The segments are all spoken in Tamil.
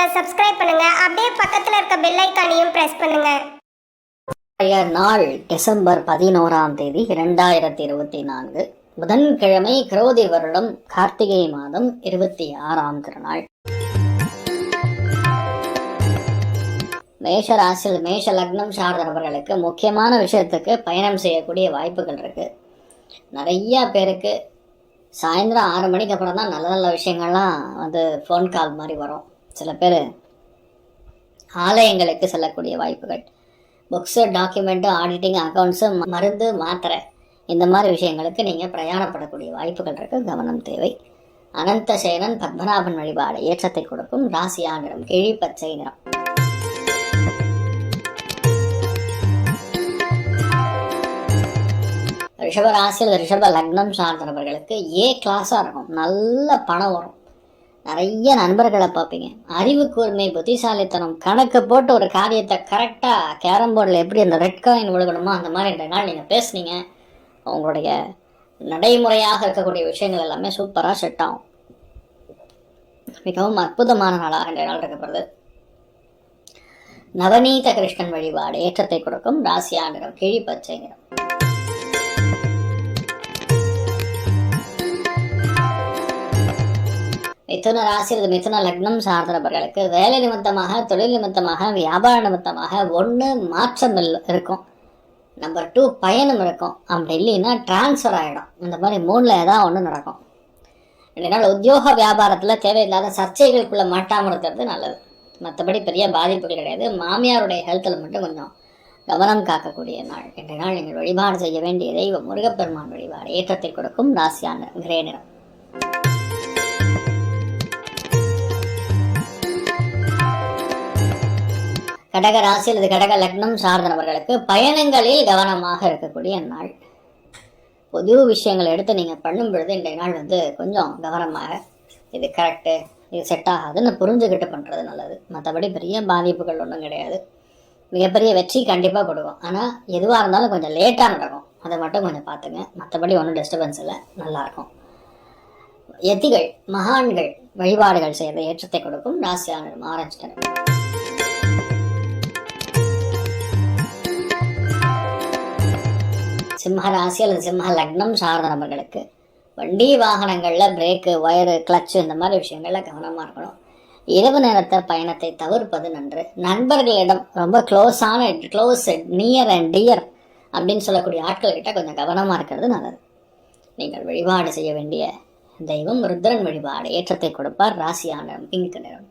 சேனலை சப்ஸ்கிரைப் பண்ணுங்க. அப்படியே பக்கத்துல இருக்க பெல் ஐக்கானையும் பிரஸ் பண்ணுங்க. நாள் டிசம்பர் பதினோராம் தேதி இரண்டாயிரத்தி இருபத்தி நான்கு புதன்கிழமை கிரௌதி வருடம் கார்த்திகை மாதம் இருபத்தி ஆறாம் திருநாள். மேஷ ராசியில் மேஷ லக்னம் சார்ந்தவர்களுக்கு முக்கியமான விஷயத்துக்கு பயணம் செய்யக்கூடிய வாய்ப்புகள் இருக்கு. நிறைய பேருக்கு சாயந்தரம் ஆறு மணிக்கு அப்புறம் தான் நல்ல நல்ல விஷயங்கள்லாம் வந்து ஃபோன் கால் மாதிரி வரும். சில பேர் ஆலயங்களுக்கு செல்லக்கூடிய வாய்ப்புகள். புக்ஸு டாக்குமெண்ட்டு ஆடிட்டிங் அக்கௌண்ட்ஸு மருந்து மாத்திரை இந்த மாதிரி விஷயங்களுக்கு நீங்கள் பிரயாணப்படக்கூடிய வாய்ப்புகள் இருக்குது கவனம் தேவை. அனந்த சேனன் பத்மநாபன் வழிபாடு ஏற்றத்தை கொடுக்கும் ராசியா நிறம் கிழி பச்சை நிறம். ரிஷப ராசியில் ரிஷப லக்னம் சார்ந்தவர்களுக்கு ஏ கிளாஸாக இருக்கும். நல்ல பணம் வரும். நிறைய நண்பர்களை பார்ப்பீங்க. அறிவு கூர்மை புத்திசாலித்தனம் கணக்கு போட்டு ஒரு காரியத்தை கரெக்டாக கேரம் போர்டில் எப்படி அந்த ரெட் காயின் விழுகணுமோ அந்த மாதிரி இந்த நாள் நீங்கள் பேசுனீங்க. உங்களுடைய நடைமுறையாக இருக்கக்கூடிய விஷயங்கள் எல்லாமே சூப்பராக செட் ஆகும். மிகவும் அற்புதமான நாளாக ரெண்டு நாள் இருக்கப்படுது நவநீத கிருஷ்ணன் வழிபாடு ஏற்றத்தை கொடுக்கும் ராசியா நிறம் கிழி பச்சை நிறம். மிதுன ராசி அல்லது மிதுன லக்னம் சார்ந்தவர்களுக்கு வேலை நிமித்தமாக தொழில் நிமித்தமாக வியாபார நிமித்தமாக ஒன்று மாற்றம் இருக்கும். நம்பர் டூ பயணம் இருக்கும். அப்படி இல்லைன்னா டிரான்ஸ்ஃபர் ஆகிடும் இந்த மாதிரி மூணில் ஏதாவது ஒன்று நடக்கும். இதனால் உத்தியோக வியாபாரத்தில் தேவையில்லாத சர்ச்சைகளுக்குள்ளே மாட்டாமல் இருக்கிறது நல்லது. மற்றபடி பெரிய பாதிப்புகள் கிடையாது. மாமியாருடைய ஹெல்த்தில் மட்டும் கொஞ்சம் கவனம் காக்கக்கூடிய நாள். இன்றைய நாள் நீங்கள் வழிபாடு செய்ய வேண்டிய தெய்வம் முருகப்பெருமான் வழிபாடு ஏற்றத்தை கொடுக்கும். ராசியான கிரே நிறம். கடக ராசி அல்லது கடக லக்னம் சார்ந்தவர்களுக்கு பயணங்களில் கவனமாக இருக்கக்கூடிய நாள். பொது விஷயங்களை எடுத்து நீங்கள் பண்ணும் பொழுது இன்றைய நாள் வந்து கொஞ்சம் கவனமாக இது கரெக்டு இது செட் ஆகாதுன்னு புரிஞ்சுக்கிட்டு பண்ணுறது நல்லது. மற்றபடி பெரிய பாதிப்புகள் ஒன்றும் கிடையாது. மிகப்பெரிய வெற்றி கண்டிப்பாக கொடுக்கும் ஆனால் எதுவாக இருந்தாலும் கொஞ்சம் லேட்டாக நடக்கும். அதை மட்டும் கொஞ்சம் பார்த்துங்க. மற்றபடி ஒன்றும் டிஸ்டர்பன்ஸ் இல்லை. நல்லாயிருக்கும் எத்திகள் மகான்கள் வழிபாடுகள் செய்கிற ஏற்றத்தை கொடுக்கும். ராசியான ஆரஞ்சு சிம்ம ராசி அல்லது சிம்ம லக்னம் சார்ந்த நபர்களுக்கு வண்டி வாகனங்களில் பிரேக்கு ஒயரு கிளச்சு இந்த மாதிரி விஷயங்கள்ல கவனமாக இருக்கணும். இரவு நேரத்தை பயணத்தை தவிர்ப்பது நன்று. நண்பர்களிடம் ரொம்ப க்ளோஸான க்ளோஸ் நியர் அண்ட் டியர் அப்படின்னு சொல்லக்கூடிய ஆட்கள்கிட்ட கொஞ்சம் கவனமாக இருக்கிறது நல்லது. நீங்கள் வழிபாடு செய்ய வேண்டிய தெய்வம் ருத்ரன் வழிபாடு ஏற்றத்தை கொடுப்பார். ராசியான பிங்க் நிறம்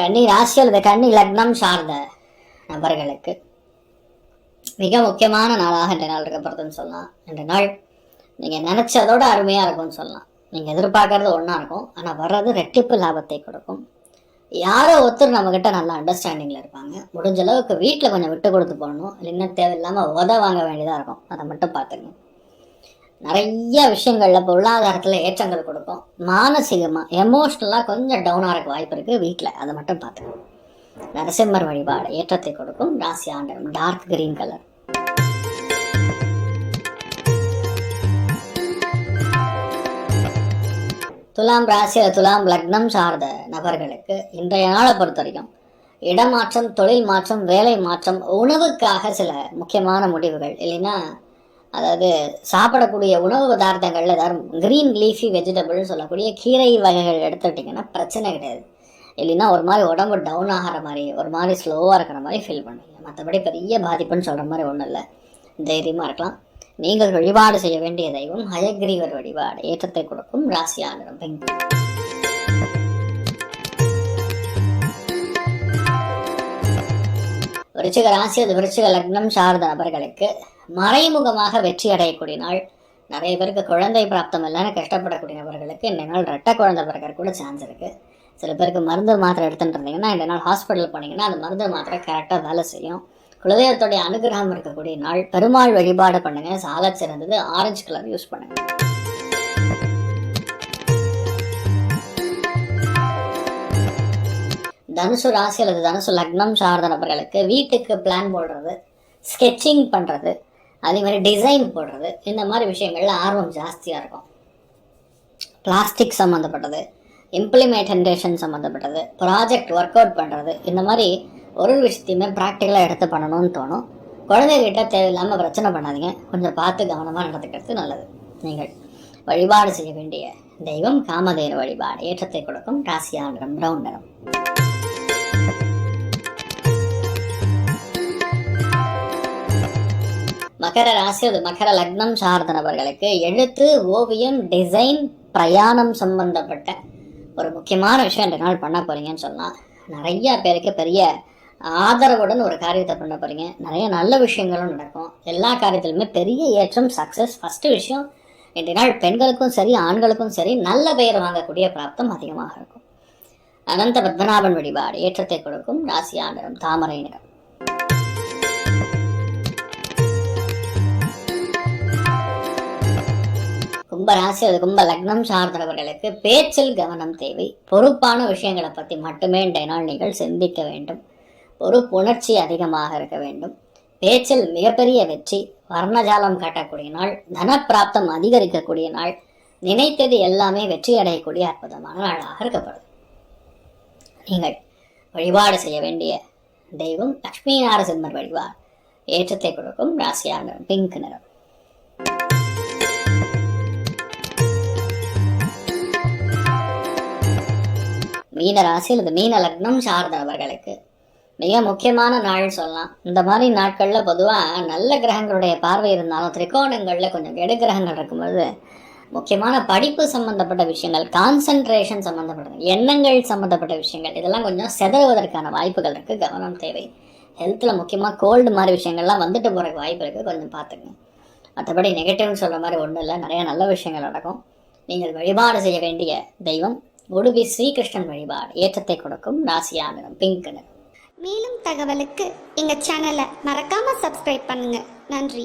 கன்னி ராசி அல்லது கன்னி லக்னம் சார்ந்த நபர்களுக்கு மிக முக்கியமான நாளாக இந்த நாள் இருக்கப்படுதுன்னு சொல்லலாம். இந்த நாள் நீங்கள் நினச்சதோட அருமையாக இருக்கும்னு சொல்லலாம். நீங்கள் எதிர்பார்க்கறது ஒன்றா இருக்கும். ஆனால் வர்றது ரெட்டிப்பு லாபத்தை கொடுக்கும். யாரோ ஒருத்தர் நம்மக்கிட்ட நல்ல அண்டர்ஸ்டாண்டிங்கில் இருப்பாங்க. முடிஞ்ச அளவுக்கு வீட்டில் கொஞ்சம் விட்டு கொடுத்து போகணும் இல்லைன்னா தேவையில்லாமல் உத வாங்க வேண்டியதாக இருக்கும். அதை மட்டும் பார்த்துக்கணும். நிறைய விஷயங்களில் பொருளாதாரத்தில் ஏற்றங்கள் கொடுக்கும் மானசீகமாக எமோஷ்னலாக கொஞ்சம் டவுனாக இருக்க வாய்ப்பு இருக்குது வீட்டில் அதை மட்டும் பார்த்துக்கணும். நரசிம்மர் வழிபாடு ஏற்றத்தை கொடுக்கும். ராசி ஆண்டனம் டார்க் கிரீன் கலர் துலாம் ராசி துலாம் லக்னம் சார்ந்த நபர்களுக்கு இன்றைய நாளை பொறுத்த வரைக்கும் இடமாற்றம் தொழில் மாற்றம் வேலை மாற்றம் உணவுக்காக சில முக்கியமான முடிவுகள் இல்லைன்னா அதாவது சாப்பிடக்கூடிய உணவு பதார்த்தங்கள் ஏதாவது கிரீன் லீஃபி வெஜிடபிள்னு சொல்லக்கூடிய கீரை வகைகள் எடுத்துக்கிட்டிங்கன்னா பிரச்சனை கிடையாது. இல்லைன்னா ஒரு மாதிரி உடம்பு டவுன் ஆகிற மாதிரி ஒரு மாதிரி ஸ்லோவாக இருக்கிற மாதிரி ஃபீல் பண்ணுவீங்க. மற்றபடி பெரிய பாதிப்புன்னு சொல்கிற மாதிரி ஒன்றும் இல்லை. தைரியமாக இருக்கலாம். நீங்கள் வழிபாடு செய்ய வேண்டிய தெய்வம் ஹயக்ரீவர் வழிபாடு. ஏற்றத்தை கொடுக்கும் ராசியான பிங்க் விருச்சிக ராசி அது விருச்சிக லக்னம் சார்ந்த நபர்களுக்கு மறைமுகமாக வெற்றி அடையக்கூடிய நாள் நிறைய பேருக்கு குழந்தை பிராப்தம் இல்லைன்னு கஷ்டப்படக்கூடிய நபர்களுக்கு இந்த நாள் ரெட்டை குழந்தை பிறகு கூட சான்ஸ் இருக்குது சில பேருக்கு மருந்து மாத்திரை எடுத்துட்டுருந்தீங்கன்னா இந்த நாள் ஹாஸ்பிட்டல் போனீங்கன்னா அந்த மருந்து மாத்திரை கரெக்டாக வேலை செய்யும். குலதெய்வத்துடைய அனுகிரகம் இருக்கக்கூடிய நாள். பெருமாள் வழிபாடு பண்ணுங்கள் சால சிறந்தது. ஆரஞ்சு கலர் யூஸ் பண்ணுங்கள் தனுசு ராசி அல்லது தனுசு லக்னம் சார்ந்த நபர்களுக்கு வீட்டுக்கு பிளான் போடுறது. ஸ்கெட்சிங் பண்ணுறது அதே மாதிரி டிசைன் போடுறது. இந்த மாதிரி விஷயங்களில் ஆர்வம் ஜாஸ்தியாக இருக்கும். பிளாஸ்டிக் சம்மந்தப்பட்டது இம்ப்ளிமெண்டேஷன் சம்மந்தப்பட்டது ப்ராஜெக்ட் ஒர்க் அவுட் பண்ணுறது இந்த மாதிரி ஒரு விஷயத்தையுமே ப்ராக்டிக்கலாக எடுத்து பண்ணணும்னு தோணும். குழந்தைகிட்ட தேவையில்லாமல் பிரச்சனை பண்ணாதீங்க. கொஞ்சம் பார்த்து கவனமாக நடந்துக்கிறது நல்லது. நீங்கள் வழிபாடு செய்ய வேண்டிய தெய்வம் காமதேர வழிபாடு. ஏற்றத்தை கொடுக்கும் ராசியா நிறம் பிரவுன் நிறம் மகர ராசி அது மகர லக்னம் சார்ந்த நபர்களுக்கு எழுத்து ஓவியம் டிசைன் பிரயாணம் சம்பந்தப்பட்ட ஒரு முக்கியமான விஷயம் இந்த நாள் பண்ண போறீங்கன்னு சொல்லலாம் நிறைய பேருக்கு பெரிய ஆதரவுடன் ஒரு காரியத்தை பண்ண போறீங்க. நிறைய நல்ல விஷயங்களும் நடக்கும். எல்லா காரியத்திலுமே பெரிய ஏற்றம் சக்ஸஸ் ஃபர்ஸ்ட் விஷயம் இன்றைய நாள் பெண்களுக்கும் சரி ஆண்களுக்கும் சரி நல்ல பெயர் வாங்கக்கூடிய பிராப்தம் அதிகமாக இருக்கும். அனந்த பத்மநாபன் வழிபாடு ஏற்றத்தை கொடுக்கும். ராசியா நிறம் தாமரை நிறம். கும்ப ராசி அது கும்ப லக்னம் சார்ந்தவர்களுக்கு பேச்சில் கவனம் தேவை. பொறுப்பான விஷயங்களை பற்றி மட்டுமே இன்றைய நாள் நீங்கள் சிந்திக்க வேண்டும். பொறுப்புணர்ச்சி அதிகமாக இருக்க வேண்டும். பேச்சில் மிகப்பெரிய வெற்றி வர்ணஜாலம் காட்டக்கூடிய நாள் தனப்பிராப்தம் அதிகரிக்கக்கூடிய நாள் நினைத்தது எல்லாமே வெற்றி அடையக்கூடிய அற்புதமான நாளாக இருக்கப்படுது நீங்கள் வழிபாடு செய்ய வேண்டிய தெய்வம் லக்ஷ்மி நாரசிம்மர் வழிபாடு. ஏற்றத்தை கொடுக்கும் ராசியாக பிங்க் நிறம். மீன ராசி அல்லது மீன லக்னம் சார்ந்தவர்களுக்கு மிக முக்கியமான நாள் சொல்லலாம். இந்த மாதிரி நாட்களில் பொதுவாக நல்ல கிரகங்களுடைய பார்வை இருந்தாலும் திரிகோணங்களில் கொஞ்சம் கெடு கிரகங்கள் இருக்கும்போது முக்கியமான படிப்பு சம்பந்தப்பட்ட விஷயங்கள் கான்சென்ட்ரேஷன் சம்மந்தப்பட்டது எண்ணங்கள் சம்மந்தப்பட்ட விஷயங்கள் இதெல்லாம் கொஞ்சம் செதறுவதற்கான வாய்ப்புகள் இருக்குது கவனம் தேவை. ஹெல்த்தில் முக்கியமாக கோல்டு மாதிரி விஷயங்கள்லாம் வந்துட்டு போகிறக்கு வாய்ப்பு இருக்குது கொஞ்சம் பார்த்துங்க. மற்றபடி நெகட்டிவ்னு சொல்கிற மாதிரி ஒன்றும் இல்லை. நிறைய நல்ல விஷயங்கள் நடக்கும். நீங்கள் வழிபாடு செய்ய வேண்டிய தெய்வம் உடுவி ஸ்ரீகிருஷ்ணன் வழிபாடு. ஏற்றத்தை கொடுக்கும் ராசியா நிறம் பிங்க் நிறம் மேலும் தகவலுக்கு எங்க சேனலை மறக்காம சப்ஸ்கிரைப் பண்ணுங்க. நன்றி.